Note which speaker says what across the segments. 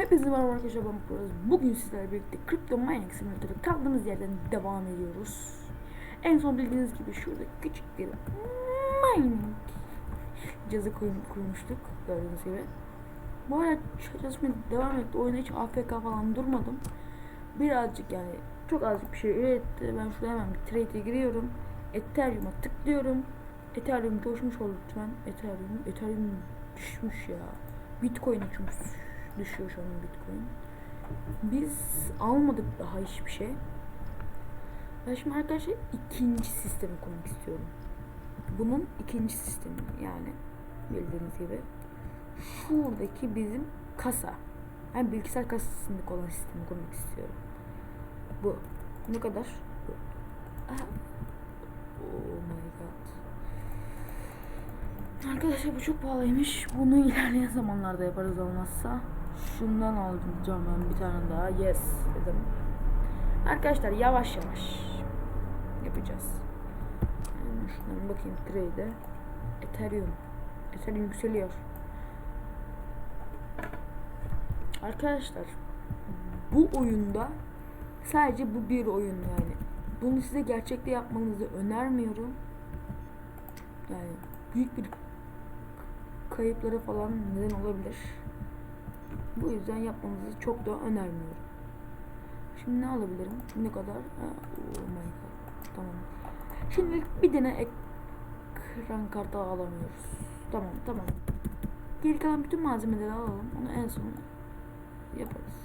Speaker 1: Hepinize merhaba arkadaşlar ben Poyraz. Bugün sizlerle birlikte Crypto Mining Simulator'da kaldığımız yerden devam ediyoruz. En son bildiğiniz gibi şurada küçük bir mining koy- kurmuştuk gördüğünüz gibi. Bu arada çalışmaya devam etti. Oyuna hiç AFK falan durmadım. Birazcık yani çok azıcık bir şey üretti. Ben şuraya hemen bir trade'e giriyorum. Ethereum'a tıklıyorum. Ethereum coşmuş oldu lütfen. Ethereum, Ethereum düşmüş ya. Bitcoin çünkü düşüyor şu an Bitcoin. Biz almadık daha hiçbir şey. Ben şimdi arkadaşlar ikinci sistemi kurmak istiyorum. Bunun ikinci sistemi yani bildiğiniz gibi şuradaki bizim kasa. Yani bilgisayar kasasındaki olan sistemi kurmak istiyorum. Bu. Ne kadar? Bu. Aha. Oh my god. Arkadaşlar bu çok pahalıymış. Bunu ilerleyen zamanlarda yaparız olmazsa. Şundan alacağım ben bir tane daha. Yes dedim. Arkadaşlar yavaş yavaş yapacağız. Yani şundan bakayım trade'e. Ethereum. Ethereum yükseliyor. Arkadaşlar bu oyunda sadece bu bir oyun yani. Bunu size gerçekte yapmanızı önermiyorum. Yani büyük bir kayıplara falan neden olabilir. Bu yüzden yapmanızı çok da önermiyorum. Şimdi ne alabilirim? Ne kadar? Ha, oh my god. Tamam. Şimdi bir tane ekran kartı alamıyoruz. Tamam tamam. Geri kalan bütün malzemeleri alalım. Onu en son yaparız.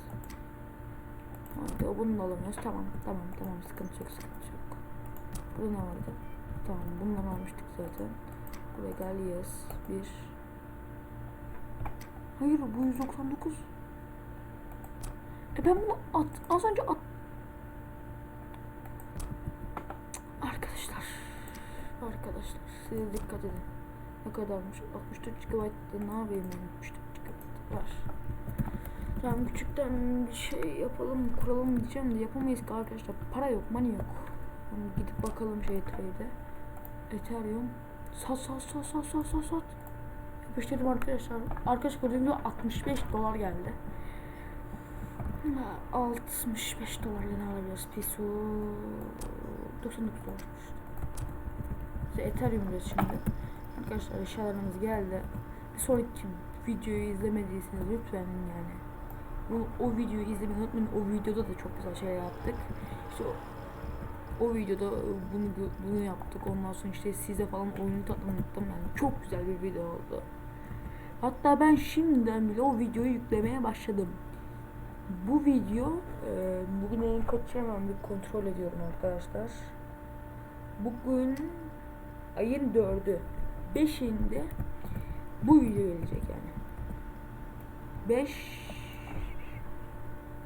Speaker 1: Hadi bunu da alamıyoruz. Tamam tamam tamam sıkıntı yok sıkıntı yok. Burada ne vardı? Tamam bundan almıştık zaten. Buraya gel yes. Bir. Hayır bu 199. E ben bunu at, az önce at. Arkadaşlar. Arkadaşlar size dikkat edin. Ne kadarmış? 64 GB'da ne yapayım ben 64 GB var. Tamam küçükten bir şey yapalım kuralım diyeceğim de yapamayız ki arkadaşlar. Para yok money yok. Yani gidip bakalım şey trade'e. Ethereum. Sat sat sat sat sat sat sat. Yapıştırdım arkadaşlar. Arkadaş gördüğüm gibi 65 dolar geldi. Ha, 65 dolarla ne alabiliriz? Piso 99 dolar. İşte Ethereum diyoruz şimdi. Arkadaşlar eşyalarımız geldi. Bir sonraki videoyu izlemediyseniz lütfen yani o, o videoyu izlemeyi unutmayın. O videoda da çok güzel şeyler yaptık. İşte o, o videoda bunu bunu yaptık. Ondan sonra işte size falan oyunu tanıttım yani. Çok güzel bir video oldu. Hatta ben şimdiden bile o videoyu yüklemeye başladım. Bu video e, bugün ayın kaçı hemen bir kontrol ediyorum arkadaşlar. Bugün ayın dördü. Beşinde bu video gelecek yani. 5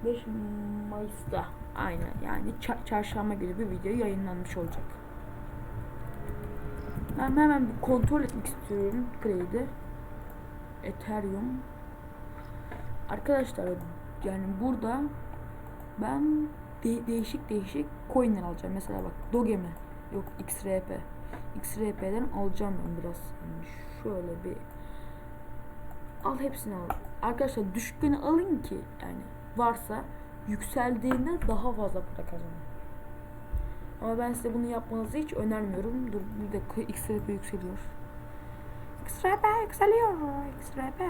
Speaker 1: 5 Mayıs'ta aynen yani ça- çarşamba günü bir video yayınlanmış olacak. Ben hemen bir kontrol etmek istiyorum trade'i. Ethereum. Arkadaşlar yani burada ben de- değişik değişik coinler alacağım. Mesela bak Doge mi? Yok XRP. XRP'den alacağım ben biraz. Yani şöyle bir al hepsini al. Arkadaşlar düşüklerini alın ki yani varsa yükseldiğinde daha fazla para kazanın. Ama ben size bunu yapmanızı hiç önermiyorum. Dur bir dakika XRP yükseliyor. XRP yükseliyor. XRP.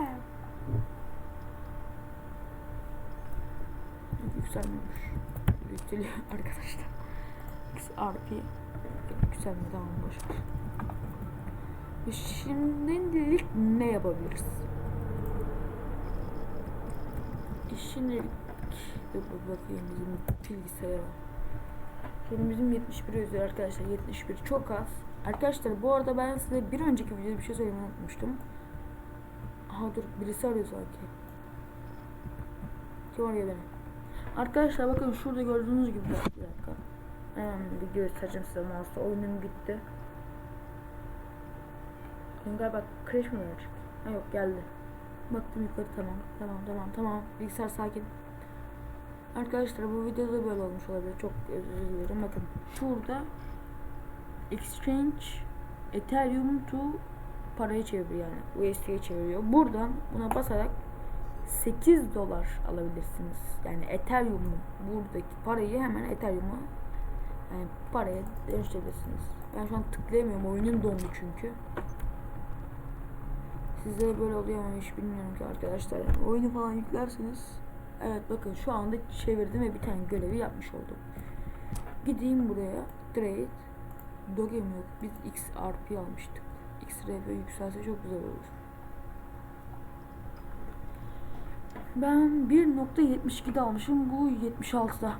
Speaker 1: Yükselmiyormuş. Yükseliyor arkadaşlar. XRP yükselmedi tamam boş ver. Şimdilik ne yapabiliriz? Şimdilik dur bir bakayım bizim bilgisayara. Şimdi bizim 71 yazıyor arkadaşlar. 71 çok az. Arkadaşlar bu arada ben size bir önceki videoda bir şey söylemeyi unutmuştum. Aha dur birisi arıyor sanki. Kim arıyor beni? Arkadaşlar bakın şurada gördüğünüz gibi bir dakika. Hemen bir göstereceğim size mouse'da. Oyunum gitti. Oyun galiba crash mi verecek? Ha yok geldi. Baktım yukarı tamam. Tamam tamam tamam. Bilgisayar sakin. Arkadaşlar bu videoda böyle olmuş olabilir. Çok özür dilerim. Bakın şurada exchange Ethereum to parayı çeviriyor yani. USD'ye çeviriyor. Buradan buna basarak 8 dolar alabilirsiniz. Yani Ethereum'u buradaki parayı hemen Ethereum'a yani paraya dönüştürebilirsiniz. Ben şu an tıklayamıyorum. Oyunun dondu çünkü. Sizde böyle oluyor mu hiç bilmiyorum ki arkadaşlar. Yani oyunu falan yüklerseniz Evet bakın şu anda çevirdim ve bir tane görevi yapmış oldum. Gideyim buraya. Trade. Doge mi yok? Biz XRP almıştık. XRP yükselse çok güzel olur. Ben 1.72'de almışım. Bu 76'da.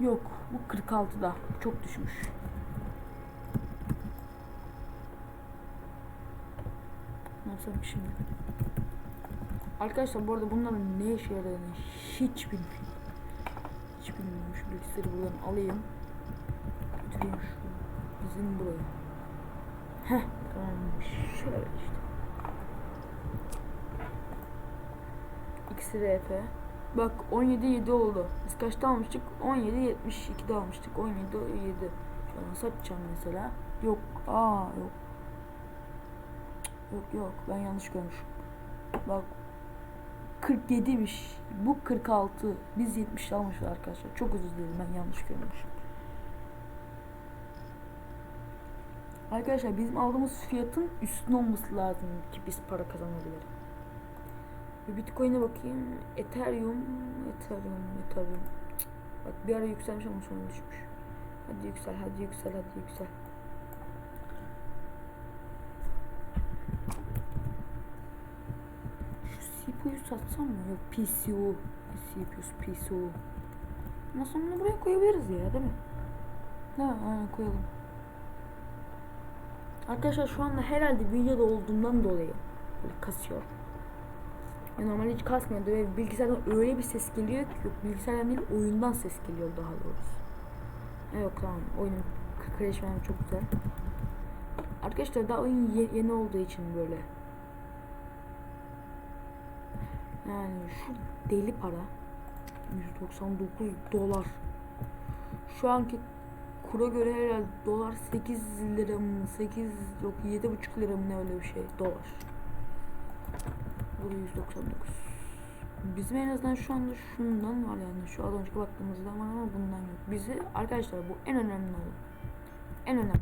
Speaker 1: Yok. Bu 46'da. Çok düşmüş. Ne yapsam şimdi? Arkadaşlar bu arada bunların ne işe yaradığını hiç bilmiyorum. Hiç bilmiyorum. Şu bilgisayarı buradan alayım. Götüreyim şu bizim buraya. Heh tamam. Şöyle işte. XRF. Bak 17 7 oldu. Biz kaçta almıştık? 17 72'de almıştık. 17 7. Şu an satacağım mesela. Yok. Aa yok. Yok yok ben yanlış görmüşüm. Bak 47'miş. Bu 46. Biz 70 almışız arkadaşlar. Çok özür dilerim ben yanlış görmüşüm. Arkadaşlar bizim aldığımız fiyatın üstün olması lazım ki biz para kazanabiliriz. Bir Bitcoin'e bakayım. Ethereum, Ethereum, Ethereum. Bak bir ara yükselmiş ama sonra düşmüş. Hadi yüksel, hadi yüksel, hadi yüksel. Şu CPU'yu satsam mı? Yok PCU. CPU'su PCU. Bunu buraya koyabiliriz ya değil mi? Ha, aynen koyalım. Arkadaşlar şu anda herhalde videoda olduğundan dolayı böyle kasıyor. Ya normalde hiç kasmıyordu ve bilgisayardan öyle bir ses geliyor ki yok bilgisayardan değil oyundan ses geliyor daha doğrusu. Yok tamam oyunun falan çok güzel. Arkadaşlar daha oyun ye- yeni olduğu için böyle. Yani şu deli para 199 dolar. Şu anki kura göre herhalde dolar 8 lira mı 8 yok 7,5 lira mı ne öyle bir şey dolar. Buraya 199. Bizim en azından şu anda şundan var yani şu az önceki baktığımızda var ama bundan yok. Bizi arkadaşlar bu en önemli olan. En önemli.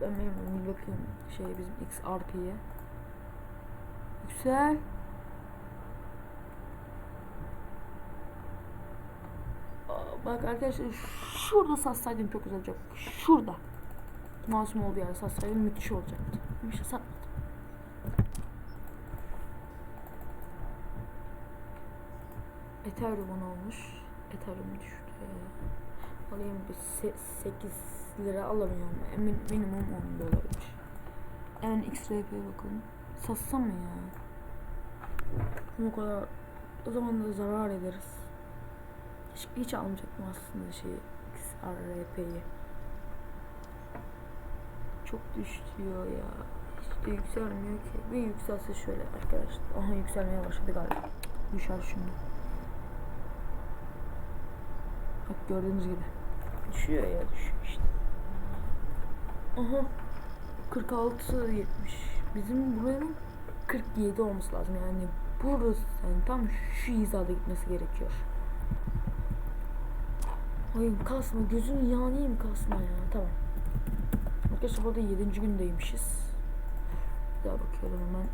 Speaker 1: Ben bir bakayım şey bizim XRP'ye. Yüksel. Aa, Bak arkadaşlar şurada satsaydım çok güzel olacak. Şurada. Masum olduğu yerde satsaydım müthiş olacaktı. Bir şey satmadım. Ethereum olmuş? Ethereum düştü. Alayım bir 8 lira alamıyorum. Emin, minimum 10 da olabilir. Yani XRP'ye bakalım. Satsam mı ya? O kadar o zaman da zarar ederiz. Hiç, hiç almayacaktım aslında şeyi XRP'yi. Çok düşüyor ya. Hiç de yükselmiyor ki. Bir yükselse şöyle arkadaşlar. Aha yükselmeye başladı galiba. Düşer şimdi. Bak gördüğünüz gibi. Düşüyor ya düşüyor işte. Aha. 46 70. Bizim buranın 47 olması lazım yani burası yani tam şu hizada gitmesi gerekiyor. Oyun kasma gözün yanayım kasma ya tamam. Arkadaşlar burada 7. gündeymişiz. Bir daha bakıyorum hemen.